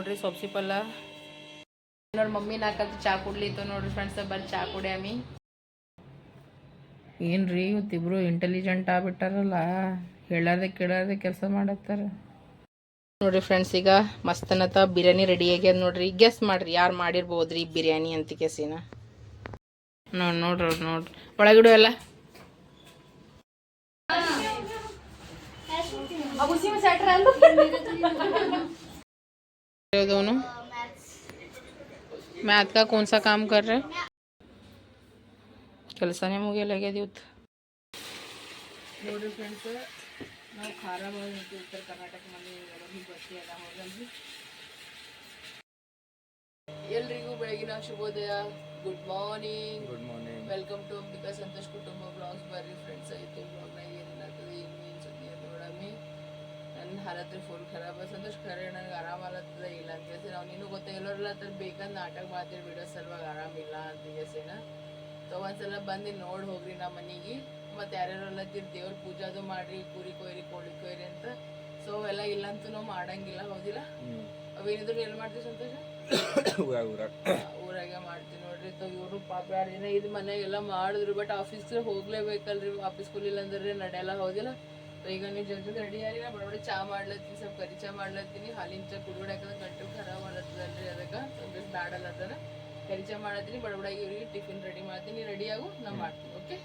ನೋಡ್ರಿ ಸೊಪ್ಸಿ ಪಲ್ಲ ನೋಡ್ರಿ ಮಮ್ಮಿ ನಾಲ್ಕಂತ ಚಾ ಕುಡ್ಲಿತ್ತು ನೋಡ್ರಿ ಫ್ರೆಂಡ್ಸ್ ಬರ್ರಿ ಚಾ ಕುಡಿಯಾಮಿ ಏನ್ರಿ ಇವತ್ತಿಬ್ರು ಇಂಟೆಲಿಜೆಂಟ್ ಆಗ್ಬಿಟ್ಟಾರಲ್ಲ ಹೇಳಾರ್ದೆ ಕೇಳಾರ್ದೆ ಕೆಲಸ ಮಾಡತ್ತಾರ. ನೋಡ್ರಿ ಫ್ರೆಂಡ್ಸ್ ಈಗ ಮಸ್ತನತ ಬಿರಿಯಾನಿ ರೆಡಿ ಆಗ್ಯದ ನೋಡ್ರಿ. ಗೆಸ್ ಮಾಡ್ರಿ ಯಾರು ಮಾಡಿರ್ಬೋದ್ರಿ ಬಿರಿಯಾನಿ ಅಂತ ಕೆಸಿನ ನೋಡ್ ನೋಡ್ರಿ ಅವ್ರ್ ನೋಡ್ರಿ ಒಳಗಿಡು ಎಲ್ಲ. दोनों मैथ का कौन सा काम कर रहे ಕೆಲಸನೇ ಮುಗಿಯಲಾಗ್ಯದ ಇವತ್ತು ನೋಡ್ರಿ ಫ್ರೆಂಡ್ಸ್ ನಾವು ಖಾರ ಬಂದಿದ್ದು ಉತ್ತರ ಕರ್ನಾಟಕ ಮಂದಿ ಯಾವಾಗಲೂ ಬಸ್ಸಿ ಎಲ್ಲ ಹೋಗಲ್ರಿ ಎಲ್ರಿಗೂ ಬೆಳಗಿನ ಶುಭೋದಯ good morning good morning welcome to Ambika Santosh ಕುಟುಂಬ ಬ್ಲಾಗ್ಸ್ ಬರ್ರಿ ಫ್ರೆಂಡ್ಸ್ ಆಯ್ತು ಬ್ಲಾಗ್ನಾಗ ನನ್ನ ಹಾಲತ್ರ ಫುಲ್ ಖರಾಬ. ಸಂತೋಷ್ ಖರೆ ನನಗೆ ಆರಾಮ ಆಗತ್ತದ ಇಲ್ಲ ಅಂತ ಹೇಳ್ತೀನಿ. ನಾವು ನೀನು ಗೊತ್ತ ಎಲ್ಲರೆಲ್ಲ ಹತ್ರ ಬೇಕಂದ್ ನಾಟಕ ಮಾಡ್ತೀರಿ ವಿಡಿಯೋ ಸಲುವಾಗಿ ಆರಾಮಿಲ್ಲ ಅಂತ ಹೇಸಿನ ಸೊ ಒಂದ್ಸಲ ಬಂದು ನೋಡಿ ಹೋಗ್ರಿ ನಮ್ಮ ಮನೆಗೆ. ಮತ್ತು ಯಾರ್ಯಾರೆಲ್ಲ ದೇವ್ರ ಪೂಜಾದು ಮಾಡ್ರಿ ಕುರಿ ಕೊಯ್ರಿ ಕೋಳಿ ಕೊಯ್ರಿ ಅಂತ. ಸೊ ಎಲ್ಲ ಇಲ್ಲಂತೂ ನಾವು ಮಾಡಂಗಿಲ್ಲ ಹೌದಿಲ್ಲ? ಅವೇನಿದ್ರು ಎಲ್ಲಿ ಮಾಡ್ತೀವಿ ಸಂತೋಷ? ಊರಾಗ ಮಾಡ್ತೀವಿ ನೋಡ್ರಿ. ತೊ ಇವರು ಪಾಪ ಎರಡು ದಿನ ಇದು ಮನೆಗೆಲ್ಲ ಮಾಡಿದ್ರು ಬಟ್ ಆಫೀಸ್ಗೆ ಹೋಗ್ಲೇಬೇಕಲ್ರಿ ಆಫೀಸ್ ಇಲ್ಲ ಅಂದ್ರೆ ನಡೆಯಲ್ಲ ಹೌದಿಲ್ಲ? ಈಗ ನೀವು ಜಲ್ದಿ ರೆಡಿ ಆಗಿ ನಾ ಬಡಬಡಿ ಚಾ ಮಾಡ್ಲತ್ತೀನಿ, ಸ್ವಲ್ಪ ಕರಿ ಚಾ ಮಾಡ್ಲತ್ತೀನಿ. ಹಾಲಿನ ಚಾ ಕುಡ್ಬಿಡಾಕಂದ್ರೆ ಗಂಟು ಖರಾಬ್ ಮಾಡತ್ತದಲ್ರಿ ಅದಕ್ಕೆ. ಸ್ವಲ್ಪ ಬ್ಯಾಡಲ್ಲತ್ತದ ಕರಿ ಚಾ ಮಾಡತ್ತೀನಿ ಬಡಬಡಾಗಿ ಇವ್ರಿಗೆ ಟಿಫಿನ್ ರೆಡಿ ಮಾಡ್ತೀನಿ ರೆಡಿ ಆಗು ನಾ ಮಾಡ್ತೀನಿ ಓಕೆ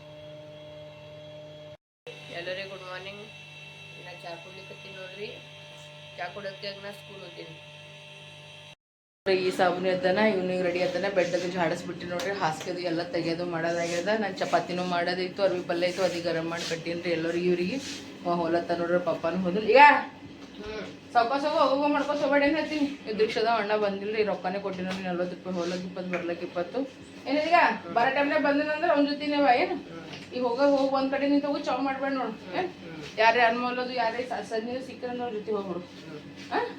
ಎಲ್ಲರಿಗೂ ಗುಡ್ ಮಾರ್ನಿಂಗ್ ನಾ ಚಾ ಕುಡ್ಲಿಕ್ಕೆ ನೋಡ್ರಿ. ಚಾ ಕುಡಕ್ಕೆ ನಾ ಸ್ಕೂಲ್ ಹೋಗ್ತೀನಿ? ಈ ಸಾಬೂನು ಎದ್ದಾನ ಇವ್ನಿಗೆ ರೆಡಿ ಆತನ ಬೆಡ್ಡದು ಜಾಡಿಸ್ಬಿಟ್ಟು ನೋಡ್ರಿ ಹಾಸಿಗೆದು ಎಲ್ಲ ತೆಗೆಯೋದು ಮಾಡೋದಾಗ್ಯದ. ನಾನು ಚಪಾತಿನೂ ಮಾಡೋದಿತ್ತು ಅರ್ವಿ ಪಲ್ಯ ಇತ್ತು ಅದಕ್ಕೆ ಗರಂ ಮಾಡಿ ಕಟ್ಟೀನಿ ಎಲ್ಲರಿಗೆ ಇವ್ರಿಗೆ. ಹೊಲತ್ತ ನೋಡ್ರಿ ಪಪ್ಪನೂ ಹೋದ್ರು ಈಗ ಸಾವ್ಕಾಸ ಹೋಗೋ ಮಾಡ್ಕೊತ ಹೋಗ್ಬೇಡಿ ಅಂತ ಹೇಳ್ತೀನಿ? ದೀಕ್ಷದ ಅಣ್ಣ ಬಂದಿಲ್ರಿ ರೊಕ್ಕನೇ ಕೊಟ್ಟಿನ ನಲ್ವತ್ತು ರೂಪಾಯಿ ಹೋಲಕ್ ಇಪ್ಪತ್ತು ಬರ್ಲಕ್ ಇಪ್ಪತ್ತು. ಏನಿದೀಗ? ಬರೋ ಟೈಮ್ನಾಗ ಬಂದನಂದ್ರೆ ಅವ್ನ ಜೊತೆನೇ ಬಾ ಏನು? ಈಗ ಹೋಗ ಹೋಗಿ ಒಂದ್ ಕಡೆ ನಿಂತ ಹೋಗಿ ಚಾವ್ ಮಾಡ್ಬೇಡ ನೋಡು ಏನ್? ಯಾರೇ ಅನ್ಮೋಲೋದು ಯಾರೇ ಸಂಜೆ ಸಿಕ್ಕರೆ ಜೊತೆ ಹೋಗ್ಬಿಡು. ಹಾಂ?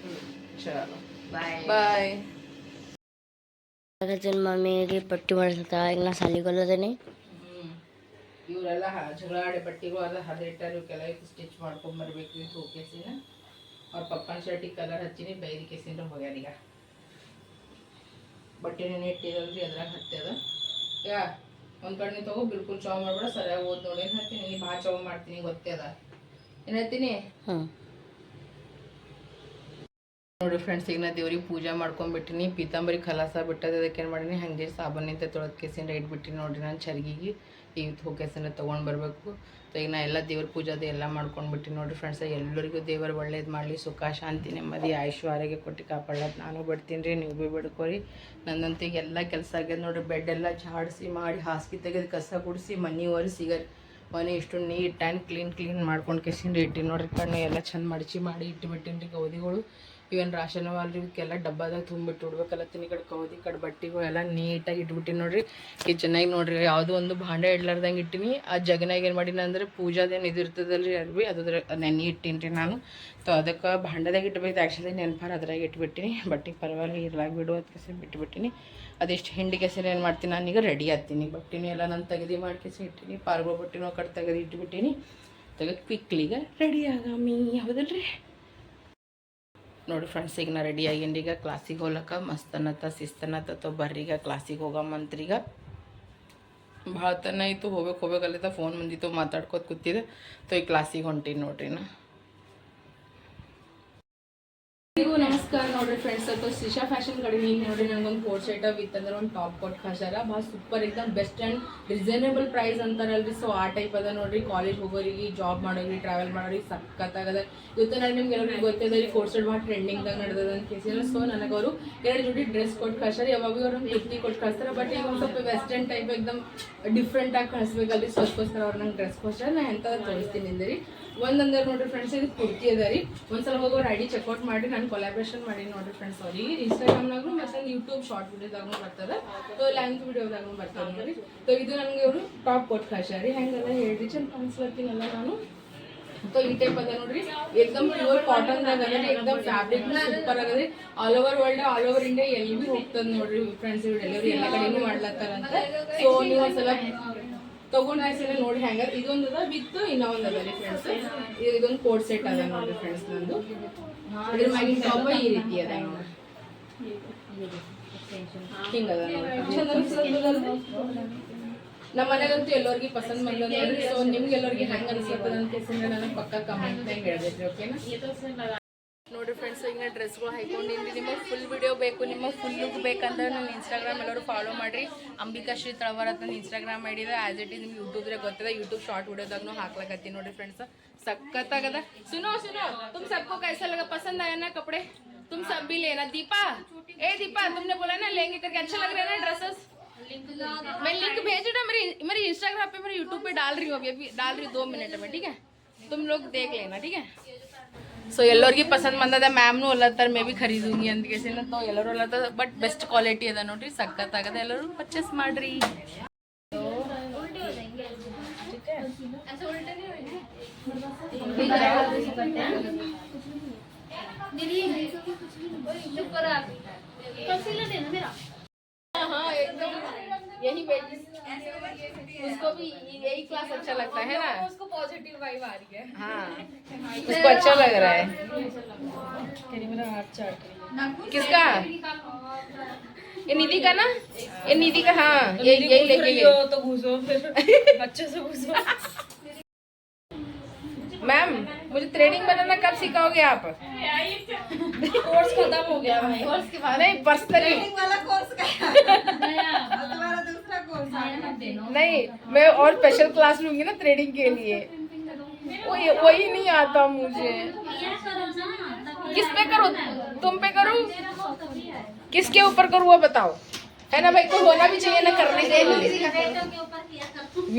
ಚಲೋ. ಬಾಯ್ ಬಾಯ್ ಆಗತ್ತಿನ ಮಮ್ಮಿಗೆ ಪಟ್ಟಿ ಮಾಡಿಸ್ತಾ ಈಗ ನಾ ಸಾಲಿಗೊಲ್ಲದೇನೆ ಇವರೆಲ್ಲ ಜಗಳ ಆಡಿ ಬಟ್ಟೆಗಳು ಎಲ್ಲ ಹದಿಟ್ಟಾರ ಇವಕ್ಕೆಲ್ಲ ಸ್ಟಿಚ್ ಮಾಡ್ಕೊಂಡು ಬರ್ಬೇಕು ಇವ್ ಹೋಗ್ಕೇಸಿನ ಅವ್ರ ಪಪ್ಪನ ಶರ್ಟಿಗೆ ಕಲರ್ ಹಚ್ಚಿನಿ ಬೈರಿ ಕೇಸಿನ ಹೋಗ್ಯಾರ ಈಗ. ಬಟ್ಟೆ ಇಟ್ಟಿದಲ್ರಿ ಅದ್ರಾಗ ಹತ್ತದ. ಯಾ ಒಂದು ಕಡೆ ತಗೋ ಬಿಲ್ಕುಲ್ ಚೌ ಮಾಡ್ಬೇಡ ಸರಿಯಾಗಿ ಓದ್ ನೋಡಿ ಏನ್ ಹೇಳ್ತೀನಿ ನೀ ಭಾಳ ಚಾವ್ ಮಾಡ್ತೀನಿ ಗೊತ್ತೇ ಅದ. ಏನು ಹೇಳ್ತೀನಿ ಹ್ಞೂ ನೋಡಿ ಫ್ರೆಂಡ್ಸ್ ಈಗ ನಾ ದೇವ್ರಿಗೆ ಪೂಜೆ ಮಾಡ್ಕೊಂಡ್ಬಿಟ್ಟಿನಿ, ಪೀತಾಂಬರಿ ಖಲಾಸ ಬಿಟ್ಟದ, ಅದಕ್ಕೆ ಏನು ಮಾಡೀನಿ ಹಾಗೆ ಸಾಬೂನಿಂದ ತೊಳೆದ ಕೇಸಿಂದ ಇಟ್ಬಿಟ್ಟಿನಿ ನೋಡಿರಿ ನಾನು ಚರ್ಗಿಗೆ. ಈಗ ಹೋಗಿಸಿಂದ ತೊಗೊಂಡು ಬರಬೇಕು. ಈಗ ನಾ ಎಲ್ಲ ದೇವ್ರ ಪೂಜಾದ ಎಲ್ಲ ಮಾಡ್ಕೊಂಡ್ಬಿಟ್ಟಿನಿ ನೋಡ್ರಿ ಫ್ರೆಂಡ್ಸ್ ಎಲ್ಲರಿಗೂ ದೇವರು ಒಳ್ಳೇದು ಮಾಡಲಿ, ಸುಖ, ಶಾಂತಿ, ನೆಮ್ಮದಿ, ಆಯುಷ್, ಆರೋಗ್ಯ ಕೊಟ್ಟು ಕಾಪಾಡೋದು ನಾನು ಬಿಡ್ತೀನಿ ರೀ ನೀವು ಭೀ ಬಿಡ್ಕೊರಿ. ನನ್ನಂತೂ ಈಗ ಎಲ್ಲ ಕೆಲಸ ಆಗ್ಯದ ನೋಡಿರಿ ಬೆಡ್ ಎಲ್ಲ ಜಾಡಿಸಿ ಮಾಡಿ, ಹಾಸಿಗೆ ತೆಗೆದು ಕಸ ಗುಡಿಸಿ, ಮನೆ ಒರೆಸಿ ಮನೆ ಇಷ್ಟು ನೀಟ್ ಆ್ಯಂಡ್ ಕ್ಲೀನ್ ಕ್ಲೀನ್ ಮಾಡ್ಕೊಂಡು ಕೆಸಿಂದ ಇಟ್ಟಿನಿ ನೋಡ್ರಿ ಕಣ್ಣು ಎಲ್ಲ ಚಂದ ಮಡಚಿ ಮಾಡಿ ಇಟ್ಟುಬಿಟ್ಟಿನಿ ರೀ ಗೌದಿಗಳು. ಇವೇನು ರಾಶನ್ ಅಲ್ರಿ ಇವಕ್ಕೆಲ್ಲ ಡಬ್ಬದಾಗ ತುಂಬಿಟ್ಟು ಇಡ್ಬೇಕಲ್ಲತ್ತೀನಿ ಈ ಕಡೆ ಕೌದಿ ಕಡೆ ಬಟ್ಟೆಗಳು ಎಲ್ಲ ನೀಟಾಗಿ ಇಟ್ಬಿಟ್ಟಿನಿ ನೋಡ್ರಿ. ಕಿಚನಾಗ ನೋಡ್ರಿ, ಯಾವುದೋ ಒಂದು ಭಾಂಡ ಇಡ್ಲಾರ್ದಂಗೆ ಇಟ್ಟಿನಿ. ಆ ಜಗನಾಗ ಏನು ಮಾಡೀನಿ ಅಂದ್ರೆ ಪೂಜಾದೇನು ಇದು ಇರ್ತದಲ್ರಿ ಅರ್ವಿ ಅದ್ರ ನೆನೆ ಇಟ್ಟೀನಿ ರೀ ನಾನು. ಸೊ ಅದಕ್ಕೆ ಭಾಂಡದಾಗ ಇಟ್ಬೇಕು ಆ್ಯಕ್ಚುಲಿ ನೆನಪಾರ ಅದ್ರಾಗ ಇಟ್ಬಿಟ್ಟಿನಿ. ಬಟ್ಟೆಗೆ ಪರವಾಗಿ ಇರ್ಲಾಗ ಬಿಡು ಅದಕ್ಕೆ ಬಿಟ್ಬಿಟ್ಟಿನಿ ಅದೆಷ್ಟು ಹಿಂಡಿ ಕೆಸರು ಏನು ಮಾಡ್ತೀನಿ ನಾನೀಗ ರೆಡಿ ಆಗ್ತೀನಿ. ಬಟ್ಟೆನೂ ಎಲ್ಲ ನಾನು ತೆಗೆದು ಮಾಡಿ ಕೆಸಿ ಇಟ್ಟಿನಿ. ಪಾರ್ಗೋ ಬಟ್ಟಿನೋ ಕಡೆ ತೆಗೆದು ಇಟ್ಬಿಟ್ಟಿನಿ. ತೆಗೆದು ಕ್ವಿಕ್ಲಿಗ ರೆಡಿ ಆಗಾಮಿ. ಹೌದಲ್ರಿ? ನೋಡಿ ಫ್ರೆಂಡ್ಸ್ ಈಗ ನಾ ರೆಡಿ ಆಗೀನಿ ಈಗ ಕ್ಲಾಸಿಗೆ ಹೋಗ್ಲಕ್ಕ ಮಸ್ತನತ್ತ ಶಿಸ್ತನತ್ತ ಬರ್ರೀಗ ಕ್ಲಾಸಿಗೆ ಹೋಗಮ್ಮಂತ್ರೀಗ ಭಾಳ ತನ ಇತ್ತು ಹೋಗ್ಬೇಕು ಹೋಗ್ಬೇಕಲ್ಲಿತ್ತ ಫೋನ್ ಮುಂದಿತ್ತು ಮಾತಾಡ್ಕೊತ ಕೂತಿದ್ದೆ ತೊ ಈ ಕ್ಲಾಸಿಗೆ ಹೊಂಟೀನಿ ನೋಡ್ರಿ ನಾ. ಎಲ್ರಿಗೂ ನಮಸ್ಕಾರ ನೋಡ್ರಿ ಫ್ರೆಂಡ್ಸ್ ಸ್ವಲ್ಪ ಶಿಶಾ ಫ್ಯಾಷನ್ ಕಡೆ ನೀವು ನೋಡ್ರಿ ಒಂದು ಫೋರ್ ಸೆಟ್ ವಿತ್ ಇತ್ತಂದ್ರೆ ಒಂದು ಟಾಪ್ ಕೊಟ್ಟು ಕಳ್ಸಾರ ಭಾಳ ಸೂಪರ್ ಇದ್ದಂಗೆ ಬೆಸ್ಟ್ ಆ್ಯಂಡ್ ರಿಸನೇಬಲ್ ಪ್ರೈಸ್ ಅಂತಾರಲ್ರಿ. ಸೊ ಆ ಟೈಪ್ ಅದ ನೋಡ್ರಿ. ಕಾಲೇಜ್ ಹೋಗೋರಿಗೆ ಜಾಬ್ ಮಾಡೋರಿಗೆ ಟ್ರಾವೆಲ್ ಮಾಡೋರಿಗೆ ಸಖತ್ತಾಗದ. ಇವತ್ತು ನಾನು ನಿಮ್ಗೆ ಎಲ್ಲರಿಗೂ ಗೊತ್ತಿದೆ ರೀ ಫೋರ್ ಸೆಟ್ ಭಾಳ ಟ್ರೆಂಡಿಂಗ್ದಾಗ ನಡೆದದ ಅಂತ ಕೇಸಿಲ್ಲ ಸೊ ನನಗೆ ಅವರು ಎರಡು ಜೋಡಿ ಡ್ರೆಸ್ ಕೊಟ್ಟು ಕಳ್ಸಾರ ಯಾವಾಗ ಅವ್ರು ಕುರ್ತಿ ಕೊಟ್ಟು ಕಳ್ಸ್ತಾರೆ. ಬಟ್ ಈಗ ಒಂದು ಸ್ವಲ್ಪ ವೆಸ್ಟರ್ನ್ ಟೈಪ್ ಎಕ್ದಮ್ ಡಿಫ್ರೆಂಟಾಗಿ ಕಳಿಸ್ಬೇಕಲ್ರಿ. ಸೊ ಅದಕ್ಕೋಸ್ಕರ ಅವ್ರು ನಂಗೆ ಡ್ರೆಸ್ ಕೊಡ್ಸಾರ ನಾನು ಎಂಥದ್ದು ತೋರಿಸ್ತೀನಿ ಅಂದ್ರಿ. ಒಂದಂದ್ರೆ ನೋಡ್ರಿ ಫ್ರೆಂಡ್ಸ್ ಇದು ಕುರ್ತಿ ಅದ ರೀ. ಒಂದ್ಸಲ ಹೋಗೋ ಐಡಿ ಚೆಕ್ಔಟ್ ಮಾಡಿ ನಾನು ಕೊಲಾಬ್ರೇಷನ್ ಮಾಡಿ ನೋಡ್ರಿ ಫ್ರೆಂಡ್ಸ್ ಅವ್ರಿಗೆ ಇನ್ಸ್ಟಾಗ್ರಾಮ್ನಾಗೂ ಮತ್ತೆ ಯೂಟ್ಯೂಬ್ ಶಾರ್ಟ್ ವಿಡಿಯೋದಾಗೂ ಬರ್ತದೆ ಸೊ ಲ್ಯಾಂಗ್ ವಿಡಿಯೋದಾಗೂ ಬರ್ತದೆ ರೀ ಸೊ ಇದು ನನಗೆ ಅವರು ಟಾಪ್ ಕೊಟ್ಟು ಕಳ್ಸ್ಯಾರಿ ಹೆಂಗೆಲ್ಲ ಹೇಳ್ರಿ, ಚಂದ ಕಾಣಿಸ್ಲತ್ತೀನಲ್ಲ ನಾನು. ಸೊ ಈ ಟೈಪ್ ಅದ ನೋಡ್ರಿ. ಎಕ್ದಮ್ ಪ್ಯೂರ್ ಕಾಟನ್ ದಾಗ ಅದ ರೀ. ಏಕ್ದಮ್ fabric super ಆಗದ್ರಿ all over world all over India ಎಲ್ಲಿ ಭೀ ಹೋಗ್ತದ ನೋಡ್ರಿ ಫ್ರೆಂಡ್ಸ್ ಡೆಲಿವರಿ ಎಲ್ಲ ಕಡೆನೂ ಮಾಡ್ಲತ್ತಾರಂತ. ಸೊ ನೀವು ಒಂದ್ಸಲ ತಗೊಂಡ್ ಸಲ ನೋಡಿ ಹೆಂಗ ಇದೊಂದು ಅದ ವಿತ್ ಇನ್ನೊಂದು ಅದ ರೀ ಫ್ರೆಂಡ್ಸ್ ಇದೊಂದು ಕೋಟ್ ಸೆಟ್ ಅದ ನೋಡಿ ಫ್ರೆಂಡ್ಸ್ ನಂದು. ಇದ್ರ ಮ್ಯಾಗಿನ ಟಾಪ್ ಈ ರೀತಿ ಅದ ಹಿಂಗದ ನಮ್ಮ ಮನೆಗಂತೂ ಎಲ್ಲರಿಗೂ ಪಸಂದ್ ಬಂದ ಸೊ ನಿಮ್ಗೆ ಎಲ್ಲರಿಗೆ ಹೆಂಗ್ ಅನ್ಸತ್ತದ ಅಂತ ಪಕ್ಕ ಕಮೆಂಟ್ ಹೇಳ್ಬೇಕ್ರಿ ಓಕೆನಾ ನೋಡ್ರಿ ಫ್ರೆಂಡ್ಸ್ ಈಗ ನಾ ಡ್ರೆಸ್ಗಳು ಹಾಕೊಂಡಿನಿ ನಿಮಗೆ ಫುಲ್ ವಿಡಿಯೋ ಬೇಕು ನಿಮಗೆ ಫುಲ್ ಲುಕ್ ಬೇಕಂದ್ರೆ ನನ್ನ ಇನ್ಸ್ಟಾಗ್ರಾಮ್ ಎಲ್ಲರೂ ಫಾಲೋ ಮಾಡ್ರಿ ಅಂಬಿಕಾ ಶ್ರೀ ತಳವರ್ ಅಂತ ಇನ್ಸ್ಟಾಗ್ರಾಮ್ ಮಾಡಿದೆ ಆಸ್ ಇಟ್ ಇಸ್ ನಿಮ್ಗೆ ಯೂಟ್ಯೂಬ್ರೆ ಗೊತ್ತಿದೆ ಯೂಟ್ಯೂಬ್ ಶಾರ್ಟ್ ವಿಡಿಯೋದಾಗೂ ಹಾಕ್ಲಕತ್ತೀನಿ ನೋಡ್ರಿ ಫ್ರೆಂಡ್ಸ್ ಸಖತ್ತಾಗದ ಸುನೋ ಸುನೋ तुम सबको कैसा लगा पसंद आया ना कपड़े तुम सब भी लेना दीपा ए दीपा तुमने बोला ना लेंगे करके अच्छा लग रहा है ना ड्रेसेस मैं लिंक भेज रहा मेरे मेरे इंस्टाग्राम पे मेरे यूट्यूब पे डाल रही हूँ अभी अभी डाल रही हूँ दो मिनट में ठीक है तुम लोग देख लेना ठीक है ಸೊ ಎಲ್ಲರಿಗೆ ಪಸಂದ್ ಬಂದದ ಮ್ಯಾಮ್ನು ಒಲ್ಲತ್ತಾರ ಮೇ ಬಿ ಖರೀದೂಂಗಿ ಅಂತ ಕೇಸಿನ ತೋ ಎಲ್ಲರೂ ಒಲ್ಲತ್ತದ ಬಟ್ ಬೆಸ್ಟ್ ಕ್ವಾಲಿಟಿ ಅದ ನೋಡ್ರಿ ಆಗದ, ಎಲ್ಲರೂ ಪರ್ಚೇಸ್ ಮಾಡ್ರಿ. हाँ एकदम यही बेटी उसको भी यही क्लास अच्छा लगता है ना। उसको पॉजिटिव वाइब आ रही है। हाँ। उसको अच्छा लग रहा है। किसका? ये निधि का ना? ये निधि का हाँ ये यही लेके तो घुसो फिर। बच्चों से घुसो। मैम मुझे थ्रेडिंग बनाना कब सिखाओगे आप? कोर्स खत्म हो गया भाई। कोर्स के बाद नहीं पर्सनली नहीं मैं और स्पेशल क्लास लूँगी ना थ्रेडिंग के लिए। वही वही नहीं आता मुझे। किस पे करूँ? तुम पे करूँ? किसके ऊपर करूँ वो बताओ। है ना भाई को होना भी चाहिए ना करने के लिए।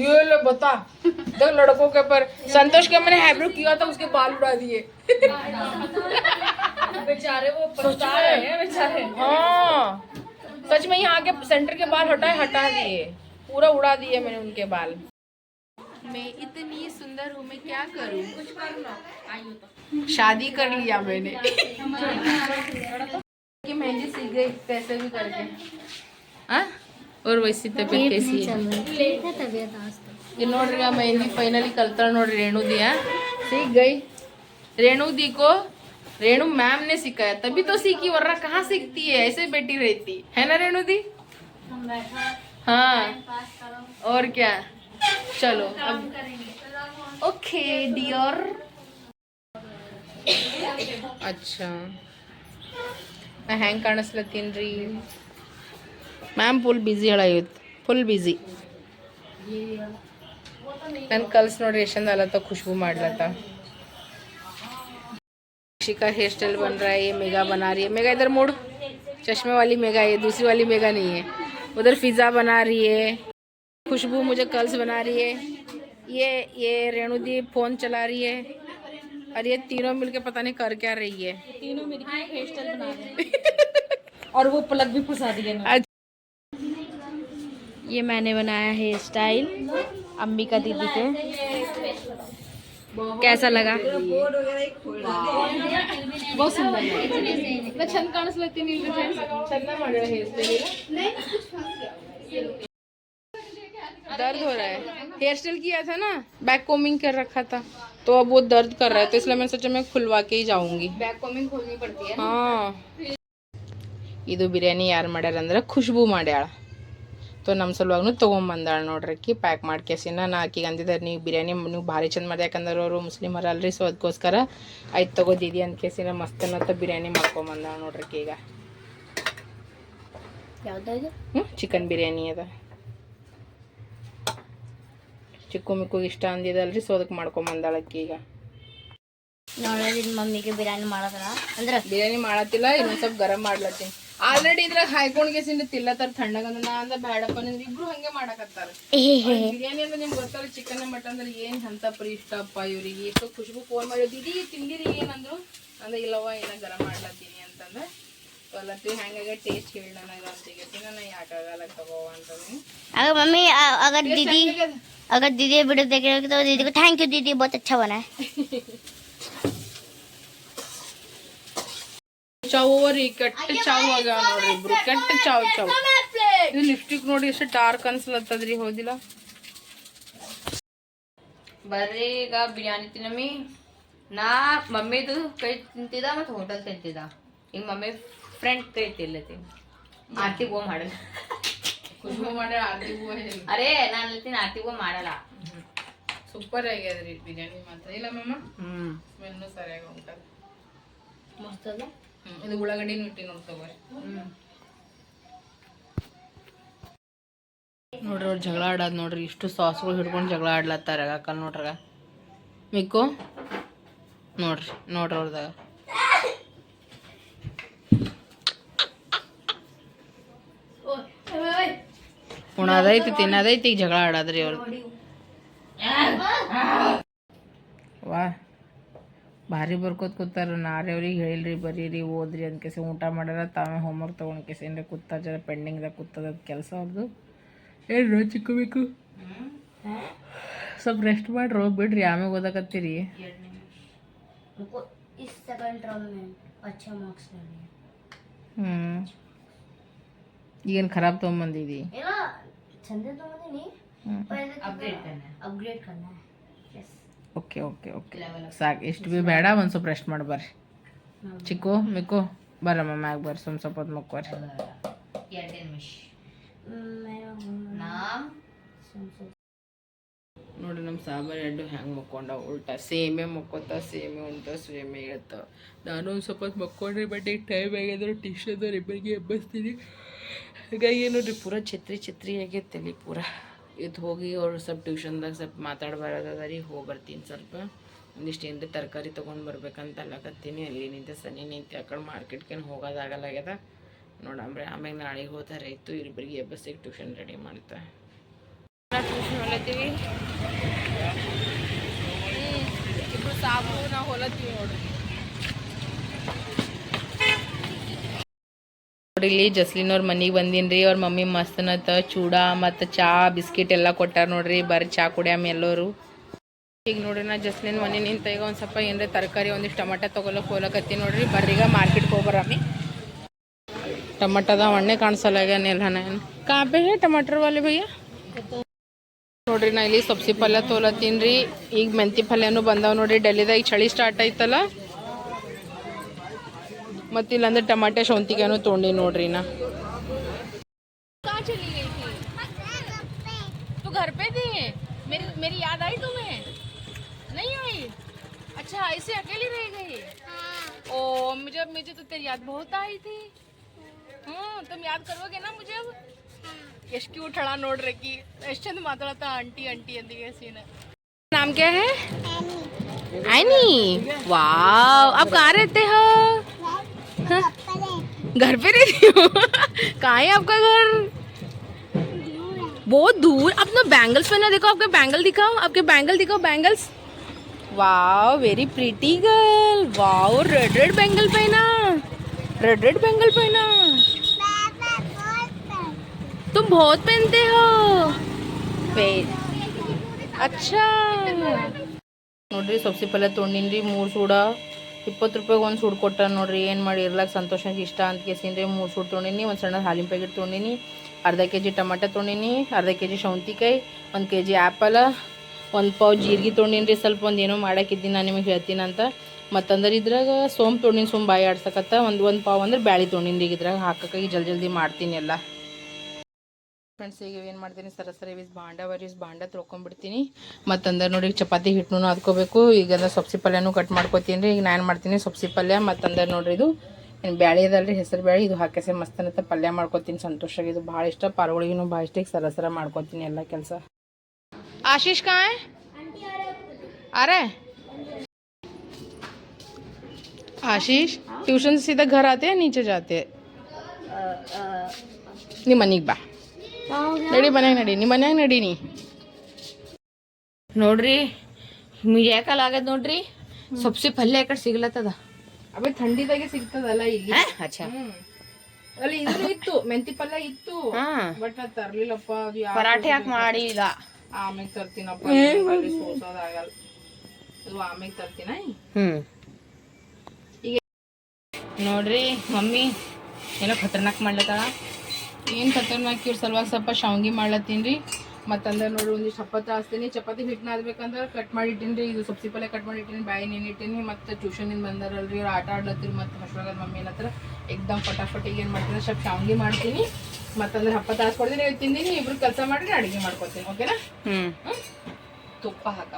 ये लो बता। देख लड़कों के ऊपर। संतोष के मैंने हैब्रो किया था उसके बाल उड़ा दिए। बेचारे वो पछता रहे हैं बेचारे हाँ सच में यहाँ के सेंटर के बाल हटाए हटा दिए पूरा उड़ा दिए मैंने उनके बाल मैं इतनी सुंदर हूँ मैं क्या करूँ कुछ कर शादी कर लिया मैंने कि मेहंदी सीख गई कैसे भी करके हाँ और वैसी तबीयत कैसी है ये ನೋಡ್ರಿ ಆ ಮೆಹಂದಿ ಫೈನಲಿ ಕಲ್ತಾಳ ನೋಡ್ರಿ ರೇಣು दिया सीख गई रेणु दी को रेणु मैम ने सिखाया तभी तो सीखी वरना कहाँ सीखती है ऐसे बैठी रहती है ना रेणु दी हाँ और क्या चलो अब ओके डियर अच्छा ನಾ ಹೆಂಗೆ ಕಾಣಿಸ್ಲತ್ತೀನಿ ರೀ ಮ್ಯಾಮ್ ಫುಲ್ ಬ್ಯುಸಿ ಹೇಳ ಇವತ್ತು ಫುಲ್ ಬ್ಯುಸಿ ನನ್ನ ಕಲ್ಸ್ ನೋಡ್ರಿ ಎಷ್ಟೊಂದು ಅಲತ್ತ ಖುಷ್ಬು ಮಾಡ್ಲತ್ತ शिका हेयर स्टाइल बन रहा है ये मेगा बना रही है। मेगा इधर मोड़। चश्मे वाली मेगा है दूसरी वाली मेगा नहीं है। उधर फिज़ा बना रही है। खुशबू मुझे कल्स बना रही है। ये ये रेणु दी फ़ोन चला रही है। और ये तीनों मिलके पता नहीं कर क्या रही है। तीनों मेरी हेयर स्टाइल बना रहे हैं। और वो पलक भी फंसा दिए ना ये मैंने बनाया हेयर स्टाइल अंबिका दीदी के। कैसा लगा बहुत सुंदर ना छंद ಕಾಣಿಸ್ಲತ್ತೀನಿ ಇಲ್ರಿ ಫ್ರೆಂಡ್ಸ್ ಚಂದ ಮಾಡ್ಯಾಳ ಹೇರ್ ಸ್ಟೈಲ್ दर्द हो रहा है हेयर स्टाइल किया था ना बैक कोमिंग कर रखा था तो अब वो दर्द कर रहा है तो इसलिए मैं सोचा मैं खुलवा के ही जाऊंगी बैक कॉमिंग खोलनी पड़ती है ಹಾಂ ಇದು ಬಿರಿಯಾನಿ ಯಾರು ಮಾಡ್ಯಾರ ಅಂದ್ರೆ ಖುಷ್ಬು ಮಾಡ್ಯಾಳ ಸೊ ನಮ್ಮ ಸಲುವಾಗೂ ತೊಗೊಂಬಂದಾಳೆ ನೋಡ್ರಿ ಅಕ್ಕಿ. ಪ್ಯಾಕ್ ಮಾಡ್ಕೇಸಿನ ನಾ ಆಕಿಗೆ ಅಂದಿದ್ದಾರೆ ನೀವು ಬಿರಿಯಾನಿ ನೀವು ಭಾರಿ ಚಂದ ಮಾಡಿದೆ ಯಾಕಂದ್ರೆ ಅವರು ಮುಸ್ಲಿಮರ ಅಲ್ರಿ ಸೊ ಅದಕ್ಕೋಸ್ಕರ ಆಯ್ತು ತಗೋ ದೀದಿ ಅಂತ ಕೇಸಿನ ಮಸ್ತನತ್ತ ಬಿರಿಯಾನಿ ಮಾಡ್ಕೊಂಬಂದಾಳೆ ನೋಡ್ರಿ ಅಕ್ಕಿ ಈಗ. ಹ್ಞೂ ಚಿಕನ್ ಬಿರಿಯಾನಿ ಅದ. ಚಿಕ್ಕು ಮಿಕ್ಕು ಇಷ್ಟ ಅಂದಿದಲ್ರಿ ಸೊ ಅದಕ್ಕೆ ಮಾಡ್ಕೊಂಬಂದಾಳೆ ಅಕ್ಕಿ ಈಗ. ನೋಡೋದು ಮಮ್ಮಿಗೆ ಬಿರಿಯಾನಿ ಮಾಡೋದ್ರ ಅಂದ್ರೆ? ಬಿರಿಯಾನಿ ಮಾಡತ್ತಿಲ್ಲ ಇನ್ನೊಂದು ಸ್ವಲ್ಪ ಗರಂ ಮಾಡ್ಲತ್ತೀನಿ. ಆಲ್ರೆಡಿ ಇದ್ರಾಗ ಹಾಯ್ಕೊಂಡ್ ಕೇಸಿಂದ ತಿಲ್ಲತ್ತಾರ ತಣ್ಣಗಂದ ನಾ ಅಂದ ಬ್ಯಾಡಪ್ಪ ನಿಂದ ಇಬ್ರು ಹಂಗೆ ಮಾಡಕತ್ತಾರ ಬಿರಿಯಾನಿ ಅಂದ್ರೆ ನಿಮ್ಗೆ ಗೊತ್ತಲ್ಲ ಚಿಕನ್ ಮಟನ್ ಅಂದ್ರೆ ಏನ್ ಅಂತ ಪರಿ ಇಷ್ಟಪ್ಪ ಇವ್ರಿಗೆ ಎಷ್ಟು ಖುಷ್ಬು ಫೋನ್ ಮಾಡಿ ದಿದಿ ತಿಂದಿರಿ ಏನಂದ್ರು ಅಂದ್ರೆ ಇಲ್ಲವ್ವ ಏನ ಗರಂ ಮಾಡ್ಲತ್ತೀನಿ ಅಂತಂದ್ರೆ ಅಲ್ಲತ್ತಿ ಹೆಂಗಾಗ ಟೇಸ್ಟ್ ಹೇಳಿ ನನಗೆ ಅಂತ ನಾನು ಯಾಕಾಗಲ್ಲ ತಗೋ ಅಂತಂದ್ರೆ अगर मम्मी अ- अगर दीदी अगर दीदी वीडियो देख रहे हो तो दीदी को थैंक यू दीदी बहुत अच्छा बना है ಚೌರಿ ಕೆಟ್ಟ ಚಾವ್ ಆಗ ನೋಡ್ರಿ ಇಬ್ರು ಕೆಟ್ಟ ಚಾವ್ ಚಾವ್. ಇದು ಲಿಪ್ಸ್ಟಿಕ್ ನೋಡಿ ಎಷ್ಟು ಡಾರ್ಕ್ ಅನ್ಸ್ಲತ್ತದ್ರಿ ಹೋದಿಲ್ಲ? ಬರ್ರಿ ಈಗ ಬಿರಿಯಾನಿ ತಿನ್ನಮ್ಮಿ ನಾ ಮಮ್ಮಿದು ಕೈ ತಿಂತಿದ ಮತ್ತು ಹೋಟೆಲ್ ತಿಂತಿದ ಈಗ ಮಮ್ಮಿ ಫ್ರೆಂಡ್ ಕೈ ಆರ್ತಿಗೋ ಮಾಡಲ್ಲ. ಖುಷ್ಬು ಮಾಡಲ್ಲ ಆರ್ತಿ ಮಾಡ್ಯಾರ ಹೇಳಿ. ಅರೇ ನಾನು ಹೇಳ್ತೀನಿ ಆರ್ತಿಗೋ ಮಾಡಲ್ಲ. ಸೂಪರ್ ಆಗ್ಯದ್ರಿ ಬಿರಿಯಾನಿ ಮಾತ್ರ. ಇಲ್ಲ ಮಮ್ಮ ಹ್ಮ್. ಸ್ಮೆಲ್ನು ಸರಿಯಾಗಿ ಉಂಟದ ಮಸ್ತ್ ಅಲ್ಲ ಹ್ಮ್ ಇದು ಉಳ್ಳಾಗಡ್ಡಿನೂ ಇಟ್ಟಿ ನೋಡಿ ತಗೋರಿ. ನೋಡ್ರಿ ಅವ್ರು ಜಗಳ ಆಡೋದು ನೋಡ್ರಿ ಇಷ್ಟು ಸಾಸ್ಗಳು ಹಿಡ್ಕೊಂಡು ಜಗಳ ಆಡ್ಲತ್ತಾರ ಕಲ್ ನೋಡ್ರಾಗ. ಮಿಕ್ಕು? ನೋಡ್ರಿ ನೋಡ್ರಿ ಅವ್ರದಾಗ. ಉಣದೈತಿ ತಿನ್ನದೈತಿ ಈಗ ಜಗಳ ಆಡೋದ್ರಿ ಅವ್ರು. ವಾ. ಭಾರಿ ಬರ್ಕೋತ ಕೂತಾರ ನಾರೇ ಅವ್ರಿಗೆ ಹೇಳಿಲ್ರಿ ಬರೀರಿ ಓದ್ರಿ ಅಂದ್ಕೆಸ ಊಟ ಮಾಡ್ಯಾರ ತಾವೇ ಹೋಮ್ವರ್ಕ್ ತೊಗೊಂಡ್ಕೆಸ ಏನಾರ ಕೂತಾರ ಜರ ಪೆಂಡಿಂಗ್ದಾಗ ಕೂತದ ಕೆಲಸ ಅವ್ರದ್ದು ಏನು ಚಿಕ್ಕಬೇಕು? ಸ್ವಲ್ಪ ರೆಸ್ಟ್ ಮಾಡ್ರಿ ಬಿಡ್ರಿ ಆಮೇಲೆ ಓದಾಕತ್ತೀರಿ. ಹ್ಞೂ ಈಗೇನು ಖರಾಬ್ ತೊಗೊಂಬಂದಿದ್ದೀ ಅಪ್ಗ್ರೇಡ್ ಓಕೆ ಓಕೆ ಓಕೆ. ಸಾಕು ಇಷ್ಟು ಭೀ ಬೇಡ ಒಂದು ಸ್ವಲ್ಪ ರೆಸ್ಟ್ ಮಾಡಿ ಬರ್ರಿ ಚಿಕ್ಕು ಮಿಕ್ಕು ಬರಮ್ಮ ಮ್ಯಾಗ ಬರ್ರಿ ಸ್ವಲ್ಪ ಸ್ವಲ್ಪ ಹೊತ್ತು ಮಕ್ಕೋರಿ. ನೋಡಿ ನಮ್ಮ ಸಾಂಬಾರು ಎರಡು ಹೆಂಗೆ ಮಕ್ಕೊಂಡ ಉಲ್ಟಾ ಸೇಮೆ ಮಕ್ಕೋತ ಸೇಮೆ ಉಂಟ ಸೇಮೆ ಹೇಳ್ತಾವ ನಾನು ಒಂದು ಸ್ವಲ್ಪ ಹೊತ್ತು ಮಕ್ಕೊಂಡ್ರಿ ಬಟ್ ಈಗ ಟೈಮ್ ಆಗಿದ್ರು ಟಿಶ್ಯೂದವ್ರು ಇಬ್ಬರಿಗೆ ಎಬ್ಬಿಸ್ತೀನಿ. ಹಾಗಾಗಿ ನೋಡ್ರಿ ಪೂರ ಛತ್ರಿ ಛತ್ರಿ ಆಗೈತೆ ತಲೆ ಪೂರ. ಇದು ಹೋಗಿ ಅವ್ರು ಸ್ವಲ್ಪ ಟ್ಯೂಷನ್ದಾಗ ಸ್ವಲ್ಪ ಮಾತಾಡ್ಬಾರ್ದದ ರೀ ಹೋಗಿ ಬರ್ತೀನಿ ಸ್ವಲ್ಪ. ಒಂದಿಷ್ಟು ಏನಾರ ತರಕಾರಿ ತೊಗೊಂಡು ಬರ್ಬೇಕಂತ ಅಲ್ಲಕತ್ತೀನಿ ಅಲ್ಲಿ ನಿಂತೆ ಸನಿ ನಿಂತೆ ಆ ಕಡೆ ಮಾರ್ಕೆಟ್ಗೆ ಹೋಗೋದಾಗಲ್ಲಾಗ್ಯದ ನೋಡಂಬ್ರಿ ಆಮೇಲೆ ನಾಳೆಗೆ ಹೋದಾರ ಇತ್ತು ಇಬ್ಬರಿಗೆ ಎಬ್ಬಸಿಗೆ ಟ್ಯೂಷನ್ ರೆಡಿ ಮಾಡ್ತಾ. ಟ್ಯೂಷನ್ ಹೊಲತ್ತೀವಿ ಇಬ್ಬರು ಸಾಬು ನಾವು ಹೊಲತ್ತೀವಿ ನೋಡ್ರಿ ನೋಡಿ ಇಲ್ಲಿ ಜಸ್ಲಿನ್ ಅವ್ರ ಮನೆಗೆ ಬಂದೀನಿ ರೀ ಅವ್ರ ಮಮ್ಮಿ ಮಸ್ತನತ್ತ ಚೂಡ ಮತ್ತು ಚಾ, ಬಿಸ್ಕಿಟ್ ಎಲ್ಲ ಕೊಟ್ಟಾರ ನೋಡ್ರಿ, ಬರ್ರಿ ಚಾ ಕುಡಿಯಾಮ ಎಲ್ಲರೂ. ಈಗ ನೋಡ್ರಿ ನಾ ಜಸ್ಲಿನ್ ಮನೆ ನಿಂತ ಈಗ ಒಂದು ಸ್ವಲ್ಪ ಏನ್ರಿ ತರಕಾರಿ, ಒಂದಿಷ್ಟು ಟಮಟ ತೊಗೊಳಕ್ಕೆ ಹೋಗ್ಲಕತ್ತಿ ನೋಡ್ರಿ, ಬರ್ರಿ ಈಗ ಮಾರ್ಕೆಟ್ಗೆ ಹೋಗ್ಬರಾಮಿ ಟಮಟದ ಒಣ್ಣೆ ಕಾಣಿಸಲ್ಲ ನೆಲ್ಹನ ಕಾಪಿ ಟಮಾಟರ್ ವಾಲೆ ಭಯ್ಯ? ನೋಡ್ರಿ ನಾ ಇಲ್ಲಿ ಸಬ್ಸಿ ಪಲ್ಯ ತೊಲತ್ತೀನಿ ರೀ, ಈಗ ಮೆಂತಿ ಪಲ್ಯನೂ ಬಂದಾವ ನೋಡ್ರಿ, ಡೆಲ್ಲಿದಾಗ ಚಳಿ ಸ್ಟಾರ್ಟ್ ಆಯ್ತಲ್ಲ. ಮತ್ತೆ ಇಲ್ಲಾಂದ್ರೆ ಟಮಾಟೆ ಶೌಂತಿಗೆನೂ ತೊಗೊಂಡಿ ನೋಡ್ರಿ ನಾ तू घर पे थी मेरी मेरी याद आई तुम्हें नहीं आई अच्छा ऐसे अकेली रह गई ओ मुझे मुझे तो तेरी याद बहुत आई थी हम्म तुम याद करोगे ना मुझे अब ಎಷ್ಟು ಕ್ಯೂಟ್ ಹಳ ನೋಡ್ರಿ ಆಕಿ ಎಷ್ಟು ಚಂದ ಮಾತಾಡತ್ತ ಆಂಟಿ ಆಂಟಿ ಅಂದಿಗೆ ಸೀನ್ नाम क्या है एनी वाह आप कहाँ रहते हो हाँ? घर पे रहती हो कहाँ है आपका घर? बहुत दूर। अपना बैंगल्स पहना देखो, आपके बैंगल दिखाओ, आपके बैंगल दिखाओ बैंगल्स वाह वेरी प्रिटी गर्ल वाह रेड रेड बैंगल पहना। रेड रेड बैंगल पहना। तुम बहुत पहनते हो। अच्छा। सबसे पहले तोड़ी मोर सोड़ा। ಇಪ್ಪತ್ತು ರೂಪಾಯಿಗೆ ಒಂದು ಸೂಡು ಕೊಟ್ಟ ನೋಡ್ರಿ, ಏನು ಮಾಡಿ, ಇರ್ಲಾಕ ಸಂತೋಷ ಇಷ್ಟ ಅಂತ ಕೇಸಿಂದ್ರೆ ಮೂರು ಸೂಡು ತೊಗೊಂಡಿನಿ, ಒಂದು ಸಣ್ಣ ಹಾಲಿನ ಪ್ಯಾಕೆಟ್ ತೊಗೊಂಡಿನಿ, ಅರ್ಧ ಕೆ ಜಿ ಟಮಾಟ ತೊಗೊಂಡಿನಿ, ಅರ್ಧ ಕೆ ಜಿ ಶೌಂತಿಕಾಯಿ, ಒಂದು ಕೆ ಜಿ ಆ್ಯಪಲ ಒಂದು ಪಾವ್ ಜೀರಿಗೆ ತೊಗೊಂಡಿನಿ ಸ್ವಲ್ಪ ಒಂದು ಏನೋ ಮಾಡಾಕಿದ್ದೀನಿ ನಾನು ನಿಮಗೆ ಹೇಳ್ತೀನಿ ಅಂತ. ಮತ್ತಂದ್ರೆ ಇದ್ರಾಗ ಸೋಂಪು ತೊಗೊಂಡಿನಿ ಸೋಮ್ ಬಾಯಿ ಆಡ್ಸಕತ್ತ. ಒಂದು ಒಂದು ಪಾವ್ ಅಂದ್ರೆ ಬ್ಯಾಳಿ ತೊಗೊಂಡಿನಿ ಈಗ ಇದ್ರಾಗ ಹಾಕಕ್ಕಾಗಿ ಜಲ್ದಿ ಜಲ್ದಿ ಮಾಡ್ತೀನಿ ಎಲ್ಲ. ಫ್ರೆಂಡ್ಸ್ ಈಗ ಏನು ಮಾಡ್ತೀನಿ? ಸರ ಸರಿ ಭಾಂಡ ಬಾಂಡ ವರೀಸ್ ಬಾಂಡ ತೊಳ್ಕೊಂಡ್ಬಿಡ್ತೀನಿ. ಮತ್ತು ಅಂದ್ರೆ ನೋಡಿ ಚಪಾತಿ ಹಿಟ್ಟನ್ನು ಅದ್ಕೋಬೇಕು ಈಗ ಅಂದ್ರೆ ಸೊಪ್ಸಿ ಪಲ್ಯನೂ ಕಟ್ ಮಾಡ್ಕೋತೀನಿ. ರೀ ಈಗ ನಾನು ಮಾಡ್ತೀನಿ? ಸೊಪ್ಸಿ ಪಲ್ಯ ಮತ್ತು ನೋಡ್ರಿ ಇದು ಏನು ಬ್ಯಾಳೆ ಅದಲ್ರಿ ಹೆಸರು ಬ್ಯಾಳಿ. ಇದು ಹಾಕಿಸಿ ಮಸ್ತ್ ಅಂತ ಪಲ್ಯ ಮಾಡ್ಕೋತೀನಿ. ಸಂತೋಷವಾಗಿ ಇದು ಭಾಳ ಇಷ್ಟ. ಪಾರ್ವಳಿಗೂ ಭಾಳ ಇಷ್ಟ. ಈಗ ಸರ ಸರ ಮಾಡ್ಕೋತೀನಿ ಎಲ್ಲ ಕೆಲಸ. ಆಶೀಶ್ ಕಾ ಅರೆ? ಆಶೀಶ್ ಟ್ಯೂಷನ್ ಸೀದಾ ಘರ ಆತೆ ನೀಚೆ ಜಾತೆ? ನಿಮ್ಮ ಮನೆಗೆ ಬಾ. ನಡಿ ಮನ್ಯಾಗ ನಡಿ. ನಿಮ್ಮ ಮನ್ಯಾಗ ನಡಿ ನೀ. ನೋಡ್ರಿ ಮಿರಿಯಾಕಲ್ ಆಗದ್ ನೋಡ್ರಿ ಸೊಪ್ಸಿ ಪಲ್ಯ ಯಾಕಡೆ ಸಿಗ್ಲತ್ತದ. ಅವೇ ಥಂಡಿದಾಗೆ ಸಿಗ್ತದಲ್ಲ ಇಲ್ಲಿ ಅಚ್ಚಾ. ಅಲ್ಲಿ ಇದು ಇತ್ತು ಮೆಂತಿ ಪಲ್ಯ ಇತ್ತು ಬಟ್ ನಾ ತರ್ಲಿಲ್ಲಪ್ಪ ಅದು ಯಾಕ್ ಪರಾಠೆ ಯಾಕೆ ಮಾಡಿಲ್ಲ. ಆಮೇಲೆ ತರ್ತೀನಪ್ಪ ಸೋಸೋದಾಗಲ್ಲ. ಅದು ಆಮೇಲೆ ತರ್ತೀನ? ಹ್ಮ್. ನೋಡ್ರಿ ಮಮ್ಮಿ ಏನೋ ಖತರ್ನಾಕ್ ಮಾಡ್ಲತ್ತಾಳ. ಏನು ಖತರ್ನಾಕ್ ಇವ್ರ ಸಲುವಾಗಿ ಸ್ವಲ್ಪ ಶಾವ್ಗಿ ಮಾಡ್ಲತ್ತೀನಿ ರೀ. ಮತ್ತಂದ್ರೆ ನೋಡ್ರಿ ಒಂದಿಷ್ಟು ಚಪಾತಿ ಹಾಸ್ತೀನಿ ಚಪಾತಿ ಹಿಟ್ಟನ್ನ ಆದ್ಬೇಕಂದ್ರೆ ಕಟ್ ಮಾಡಿ ಇಟ್ಟಿನಿ ಇದು ಸಬ್ಸಿ ಪಲ್ಲೆ ಕಟ್ ಮಾಡಿ ಇಟ್ಟಿನಿ ಬ್ಯಾಳಿ ನೆನಿಟ್ಟಿನಿ ಮತ್ತು ಟ್ಯೂಷನಿಂದ ಬಂದಾರಲ್ರಿ. ಅವ್ರು ಆಟ ಆಡ್ಲತ್ತೀರಿ ಮತ್ತು ಹಶ್ವಾಗದ ಮಮ್ಮಿ ಹತ್ರ. ಎಕ್ದಮ್ ಫಟಾಫಟ್ ಈಗ ಏನು ಮಾಡ್ತೀನಿ ಸ್ವಲ್ಪ ಶಾವ್ಗಿ ಮಾಡ್ತೀನಿ. ಮತ್ತಂದ್ರೆ ಹಪ್ಪತ್ತು ಹಾಸ್ಕೊಡ್ತೀನಿ ತಿಂದೀನಿ ತಿಂದಿನಿ. ಇಬ್ರು ಕೆಲಸ ಮಾಡಿದ್ರೆ ಅಡುಗೆ ಮಾಡ್ಕೊತೀನಿ. ಓಕೆನಾ? ತುಪ್ಪ ಹಾಕ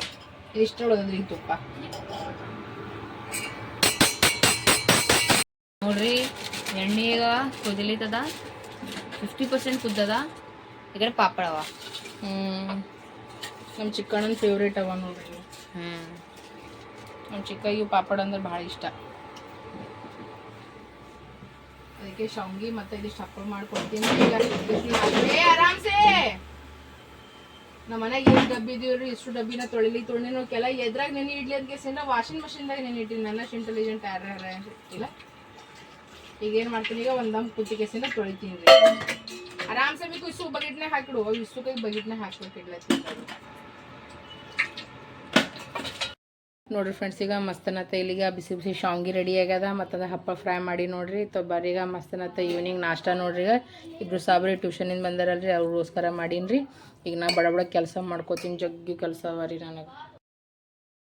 ಎಷ್ಟು ಉಳಿದ್ರಿ ತುಪ್ಪ? ನೋಡ್ರಿ ಎಣ್ಣೆ ಈಗ ಕುದಿಲಿತದ. ಫಿಫ್ಟಿ ಪರ್ಸೆಂಟ್ ಕುದ್ದದ ಈಗ ಪಾಪಡ ಅವ. ಹ್ಮ್. ನಮ್ಮ ಚಿಕ್ಕಣ್ಣನ ಫೇವ್ರೇಟ್ ಅವ ನೋಡ್ರಿ ಹ್ಞೂ ನಮ್ಮ ಚಿಕ್ಕಯ್ಯು ಪಾಪಡ ಅಂದ್ರೆ ಭಾಳ ಇಷ್ಟ. ಅದಕ್ಕೆ ಶಾವ್ಗಿ ಮತ್ತೆ ಇದಿಷ್ಟು ಹಪ್ಪಳ ಮಾಡ್ಕೊಡ್ತೀನಿ. ಈಗ ಆರಾಮ್ಸೆ! ನಮ್ಮ ಮನೆಗೆ ಎಷ್ಟು ಡಬ್ಬಿ ಇದೀವ್ರಿ ಇಷ್ಟು ಡಬ್ಬಿನ ತೊಳಿಲಿ ತೊಳಿ ಕೆಲ ಎದ್ರಾಗ ನೆನೆ ಇಡ್ಲಿ ಅಂತ ಕೇಸಿಂದ ವಾಷಿಂಗ್ ಮಷಿನ್ದಾಗ ನೆನೆ ಇಟ್ಟಿನಿ. ನನ್ನ ಇಂಟೆಲಿಜೆಂಟ್ ಯಾರ್ಯಾರ? ಇಲ್ಲ? ಈಗ ಏನು ಮಾಡ್ತೀನಿ? ಈಗ ಒಂದೊಂದು ಕುತ್ತಿ ಕೆಸಿನ ತೊಳಿತೀನಿ ರೀ. ಆರಾಮ್ಸೆ ಬೇಕು, ಇಷ್ಟು ಬಗೆಟ್ನೆ ಹಾಕಿಡು ಇಸು ಕೈ ಬಗೆಟ್ನೆ ಹಾಕ್ಬೇಕಿಡ್ಲ ನೋಡ್ರಿ ಫ್ರೆಂಡ್ಸ್ ಈಗ ಮಸ್ತನತ್ತ ಇಲ್ಲಿಗೆ ಬಿಸಿ ಬಿಸಿ ಶಾವ್ಗಿ ರೆಡಿ ಆಗ್ಯದ. ಮತ್ತದ ಹಪ್ಪ ಫ್ರೈ ಮಾಡಿ ನೋಡ್ರಿ. ತೊ ಬರೀಗ ಮಸ್ತನತ್ತ ಈವ್ನಿಂಗ್ ನಾಷ್ಟ ನೋಡ್ರಿ ಈಗ. ಇಬ್ರು ಸಾಬ್ರಿ ಟ್ಯೂಷನಿಂದ ಬಂದಾರಲ್ರಿ, ಅವ್ರಿಗೋಸ್ಕರ ಮಾಡೀನಿ ಈಗ ನಾ ಬಡ ಬಡ ಕೆಲಸ ಮಾಡ್ಕೋತೀನಿ, ಜಗ್ಗಿ ಕೆಲಸ ಅವ ರೀ ನನಗೆ.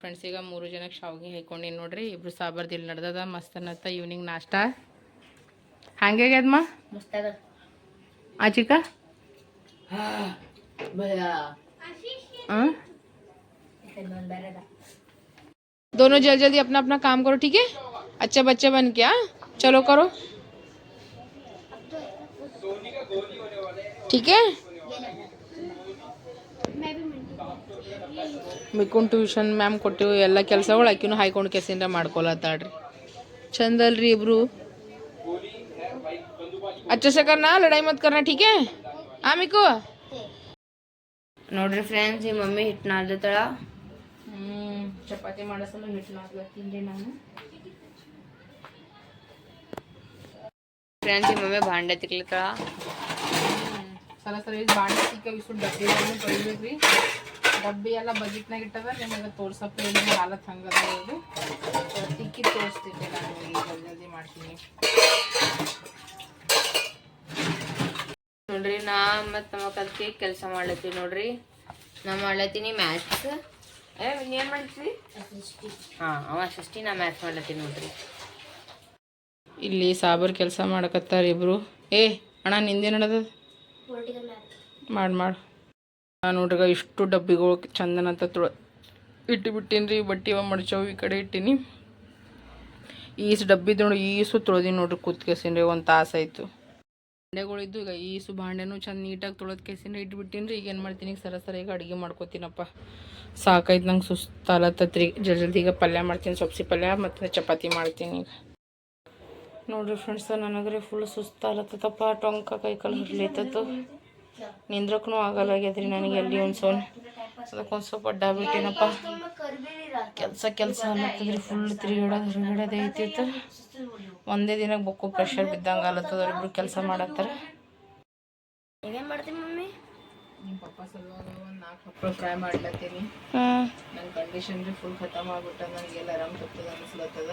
ಫ್ರೆಂಡ್ಸ್ ಈಗ ಮೂರು ಜನಕ್ಕೆ ಶಾವ್ಗಿ ಹಾಕೊಂಡೀನಿ ನೋಡ್ರಿ. ಇಬ್ರು ಸಾಬರ್ದು ಇಲ್ಲಿ ನಡ್ದದ ಮಸ್ತನತ್ತ ಈವ್ನಿಂಗ್ ನಾಷ್ಟ. ಹಂಗಾಗ್ಯದಮ್ಮ ಮಸ್ತಾಗ ಆ ಚಿಕ್ಕ ಹಾಂ दोनों जल्दी जल्दी अपना अपना काम करो ठीक है अच्छा बच्चे बन के हाँ चलो करो ठीक है ಮಿಕ್ಕೊಂಡು ಟ್ಯೂಷನ್ ಮ್ಯಾಮ್ ಕೊಟ್ಟಿವಿ ಎಲ್ಲ ಕೆಲಸಗಳು ಆಕಿನೂ ಹಾಯ್ಕೊಂಡು ಕೆಸಿಂದ ಮಾಡ್ಕೊಳತ್ತಾಳ್ರಿ ಚಂದ ಅಲ್ರಿ ಇಬ್ರು अच्छा से करना लड़ाई मत करना ठीक है हाँ मिकू ನೋಡ್ರಿ ಫ್ರೆಂಡ್ಸ್ ಈ ಮಮ್ಮಿ ಹಿಟ್ಟು ನಾದತಳ ಹ್ಮ್ ಚಪಾತಿ ಮಾಡಸಲು ಹಿಟ್ಟು ನಾದ್ಲತ್ತೀನಿ ನಾನು ಫ್ರೆಂಡ್ಸ್ ಈ ಮಮ್ಮಿ ಭಾಂಡೆ ತಿಕ್ಲತ್ತಳ ಸಲ ಸಲ ಇದು ಬಾಂಡೆ ಸಿಕ್ಕ ಇಷ್ಟು ಡಬ್ಬಿಗಳನ್ನು ತೊಳಿಬೇಕ್ರಿ ಡಬ್ಬಿ ಎಲ್ಲ ಬಗಿಟ್ನಾಗ ಇಟ್ಟದ ನಿಮಗೆ ತೋರ್ಸಪ್ಪ ಇಲ್ಲ ಹಾಲತ್ ಹಂಗದ ಇದು ತಿಕ್ಕಿ ತೋರಿಸ್ತೀನಿ ನಾನು ನಿಮಗೆ ಜಲ್ದಿ ಜಲ್ದಿ ಮಾಡ್ತೀನಿ ನೋಡ್ರಿ ನಾ ಮತ್ತು ನಮ್ಮ ಕಲ್ತಿ ಕೆಲಸ ಮಾಡ್ಲತ್ತೀವಿ ನೋಡ್ರಿ. ನಾ ಮಾಡ್ಲತ್ತೀನಿ ಮ್ಯಾಥ್ಸ್ ಏ ಏನು ಮಾಡ್ತೀವಿ ಹಾಂ ಅವ ಷಷ್ಟಿ ನಾ ಮ್ಯಾಥ್ಸ್ ಮಾಡ್ಲತ್ತೀನಿ ನೋಡ್ರಿ. ಇಲ್ಲಿ ಸಾಬರ್ ಕೆಲಸ ಮಾಡಕತ್ತಾರ ಇಬ್ರು. ಏ ಅಣ್ಣ ನಿಂದೇನು ನಡದ ಮಾಡಿ ಮಾಡಿ. ನಾನು ನೋಡ್ರಿ ಇಷ್ಟು ಡಬ್ಬಿಗಳು ಚಂದನ ಅಂತ ತುಳ ಇಟ್ಟು ಬಿಟ್ಟಿನ್ರಿ ರೀ ಬಟ್ಟೆ ಇವ ಮಡ್ಚವು ಈ ಕಡೆ ಇಟ್ಟಿನಿ. ಈಸು ಡಬ್ಬಿದ್ ನೋಡಿ ಈಸು ತೊಳ್ದೀನಿ ನೋಡ್ರಿ ಕೂತ್ಕೇಸಿನ್ರಿ ಒಂದು ತಾಸು ಆಯಿತು. ಭಾಂಡೆಗಳಿದ್ದು ಈಗ ಈಸು ಭಾಂಡೆನೂ ಚೆಂದ ನೀಟಾಗಿ ತೊಳೆದು ಕೆಸಿನ ಇಟ್ಬಿಟ್ಟಿನಿ ರೀ ಈಗ ಏನು ಮಾಡ್ತೀನಿ? ಈಗ ಸರ ಸರ ಈಗ ಅಡುಗೆ ಮಾಡ್ಕೋತೀನಪ್ಪ. ಸಾಕಾಯ್ತು ನಂಗೆ ಸುಸ್ತಾಲತ್ತತ್ರಿ ಜಲ್ ಜಲ್ದಿ ಈಗ ಪಲ್ಯ ಮಾಡ್ತೀನಿ, ಸೊಪ್ಸಿ ಪಲ್ಯ ಮತ್ತು ಚಪಾತಿ ಮಾಡ್ತೀನಿ ಈಗ. ನೋಡ್ರಿ ಫ್ರೆಂಡ್ಸ್ ನನಗ್ರಿ ಫುಲ್ ಸುಸ್ತಾಲತ್ತಪ್ಪ ಟೊಂಕ ಕೈ ಕಾಲು ಹರ್ಲೈತತ್ತು ನಿಂದ್ರಕ್ಕೂ ಆಗಲ್ಲಾಗ್ಯದ್ರಿ ನನಗೆ ಎಲ್ಲಿ ಒಂದು ಸೋನ್ ಅದಕ್ಕೊಂದು ಸ್ವಲ್ಪ ಅಡ್ಡ ಬಿಟ್ಟೇನಪ್ಪ. ಕೆಲಸ ಕೆಲಸ ಅನ್ನತ್ತದ್ರಿ ಫುಲ್ ತಿರುಗಾಡೋದು ಹೊರಗಡೆ ಐತಿತ್ತು. ಒಂದೇ ದಿನಕ್ಕೆ ಬುಕ್ಕು ಪ್ರೆಷರ್ ಬಿದ್ದಂಗೆ ಆಲತ್ತದ. ಅವ್ರಿಬ್ರು ಕೆಲಸ ಮಾಡತ್ತಾರ ಏನೇನು ಮಾಡ್ತೀನಿ ಮಮ್ಮಿ? ನಿಮ್ಮ ಪಪ್ಪ ಸಲುವಾಗ ಒಂದು ನಾಲ್ಕು ಹಪ್ಪಳ ಫ್ರೈ ಮಾಡ್ಲತ್ತೀನಿ. ನನ್ನ ಕಂಡೀಷನ್ ರೀ ಫುಲ್ ಖತಮ್ ಆಗ್ಬಿಟ್ಟ ನನಗೆಲ್ಲ ಆರಾಮ್ ತಪ್ಪದ ಅನಿಸ್ಲತ್ತದ.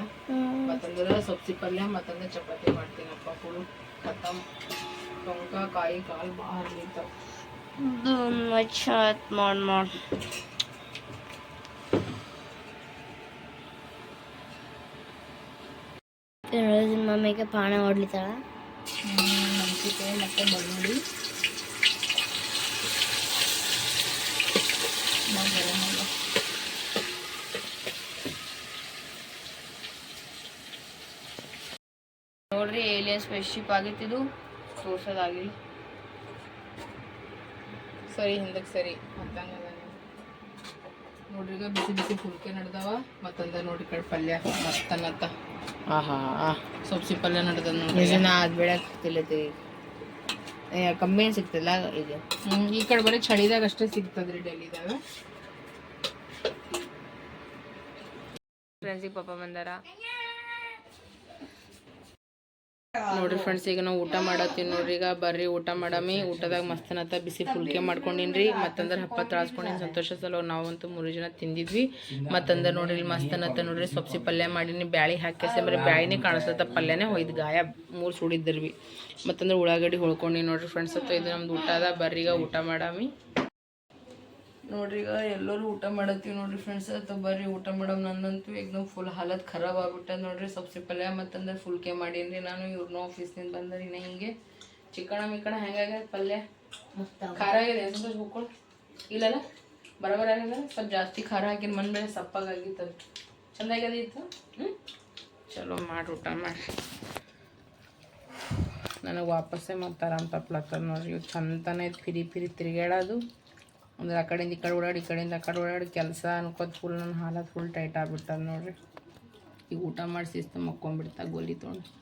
ಮತ್ತಂದ್ರೆ ಸೊಪ್ಸಿ ಪಲ್ಯ ಮತ್ತಂದ್ರೆ ಚಪಾತಿ ಮಾಡ್ತೀನಪ್ಪ ಫುಲ್ ಖತಮ್. ಟೊಂಕ ಕಾಯಿ ಕಾಲು ಭಾಳ ಹರ್ಲಿತ್ತಾವ ಮಾಡ್ ಮಾಡಿ. ಮಾಡಿ ಮಮ್ಮಿಗೆ ಪಾಣ ಹೊಡ್ಲಿತ್ತಾಳ ಮತ್ತು ಬೆಳ್ಳುಳ್ಳಿ ಮಸಾಲ. ನೋಡ್ರಿ ಏಲಿಯನ್ ಸ್ಪೆಷಿಪ್ ಆಗಿತ್ತಿದು. ತೋರ್ಸೋದಾಗಿಲ್ಲ ಸರಿ, ಹಿಂದಕ್ಕೆ ಸರಿ. ಮತ್ತಂಗ ನೋಡ್ರಿ, ಈಗ ಬಿಸಿ ಬಿಸಿ ಪುಲ್ಕೆ ನಡೆದವ. ಮತ್ತಂದ ನೋಡ್ರಿ ಕಡೆ ಪಲ್ಯ ಮಸ್ತನತ್ತ ಆಹಾ. ಸೊಪ್ಸಿ ಪಲ್ಯ ನಡ್ದದ ಬೆಳಕ್ ಕಮ್ಮಿ ಸಿಗ್ತಿಲ್ಲ ಇದು? ಹ್ಮ್ ಈ ಕಡೆ ಬರೀ ಚಳಿದಾಗ ಅಷ್ಟೇ ಸಿಗ್ತದ್ರಿ ಡೆಲ್ಲಿದಾಗ. ಫ್ರೆಂಡ್ಸಿಗೆ ಪಾಪ ಬಂದಾರ. ನೋಡ್ರಿ ಫ್ರೆಂಡ್ಸ್ ಈಗ ನಾವು ಊಟ ಮಾಡತ್ತೀವಿ ನೋಡ್ರಿ. ಈಗ ಬರ್ರಿ, ಊಟ ಮಾಡಮಿ ಊಟದಾಗ ಮಸ್ತನತ್ತ, ಬಿಸಿ ಫುಲ್ಕೆ ಮಾಡ್ಕೊಂಡಿನ್ರಿ. ಮತ್ತಂದ್ರೆ ಹಪ್ಪ ತಳಸ್ಕೊಂಡಿನಿ. ಸಂತೋಷ ಸಲ, ನಾವಂತೂ ಮೂರು ಜನ ತಿಂದಿದ್ವಿ. ಮತ್ತಂದ್ರೆ ನೋಡ್ರಿ, ಇಲ್ಲಿ ಮಸ್ತನತ್ತ ನೋಡ್ರಿ. ಸೊಪ್ಸಿ ಪಲ್ಯ ಮಾಡಿನಿ, ಬ್ಯಾಳಿ ಹಾಕಿಸಿ ಬರೀ ಬ್ಯಾಳಿನೇ ಕಾಣಿಸ್ತ ಪಲ್ಯನೇ ಹೋಯ್ದು ಗಾಯ ಮೂರು ಸುಡಿದ್ರಿ ಮತ್ತಂದ್ರೆ ಉಳ್ಳಾಗಡ್ಡಿ ಹೊಳ್ಕೊಂಡಿ ನೋಡ್ರಿ ಫ್ರೆಂಡ್ಸ್ ಅಥವಾ ಇದು ನಮ್ದು ಊಟ ಅದ. ಬರ್ರಿ, ಈಗ ಊಟ ಮಾಡಮಿ ನೋಡ್ರಿ ಈಗ ಎಲ್ಲರೂ ಊಟ ಮಾಡತ್ತೀವಿ ನೋಡ್ರಿ ಫ್ರೆಂಡ್ಸ್ ಅಥವಾ ಬರ್ರಿ ಊಟ ಮಾಡಮ್. ನಂದಂತೂ ಏಕ್ದಮ್ ಫುಲ್ ಹಾಲತ್ ಖರಾಬ್ ಆಗ್ಬಿಟ್ಟದ ನೋಡ್ರಿ. ಸಬ್ಸಿ ಪಲ್ಯ ಮತ್ತಂದ್ರೆ ಫುಲ್ಕೆ ಮಾಡೀನಿ ನಾನು ಇವ್ರನ್ನ ಆಫೀಸ್ನಿಂದ ಬಂದರಿ. ನಾ ಹಿಂಗೆ ಚಿಕಣ ಮಿಕಣ ಹೆಂಗಾಗ್ಯದ ಪಲ್ಯ? ಖಾರ ಆಗಿದೆ ಸಂತೋಷ್ ಹೋಗ್ಕೊಳ್ ಇಲ್ಲಲ್ಲ? ಬರಬರ ಆಗಿದೆ ಸ್ವಲ್ಪ ಜಾಸ್ತಿ ಖಾರ ಹಾಕಿನ ಮನ್ ಮೇಲೆ ಸಪ್ಪಾಗಿತ್ತು ಅದು ಚೆಂದಾಗ್ಯದ ಇತ್ತು? ಹ್ಞೂ ಚಲೋ ಮಾಡಿ ಊಟ ಮಾಡಿ. ನನಗೆ ವಾಪಸ್ಸೇ ಮತ್ತೆ ಆರಾಮ್ ತಪ್ಲತ್ತದ ನೋಡ್ರಿ. ಇವು ಚಂದನ ಐತೆ. ಫಿರಿ ಫಿರಿ ತಿರುಗಾಡೋದು ಅಂದ್ರೆ ಆ ಕಡೆಯಿಂದ ಈ ಕಡೆ ಓಡಾಡಿ, ಈ ಕಡೆಯಿಂದ ಆ ಕಡೆ ಓಡಾಡಿ, ಕೆಲಸ ಅನ್ಕೋತ ಫುಲ್ ನನ್ನ ಹಾಲತ್ ಫುಲ್ ಟೈಟ್ ಆಗ್ಬಿಟ್ಟದ ನೋಡ್ರಿ. ಈಗ ಊಟ ಮಾಡಿ ಶಿಸ್ತು ಮಕ್ಕೊಂಬಿಡ್ತಾ, ಗೋಲಿ ತೊಗೊಂಡು.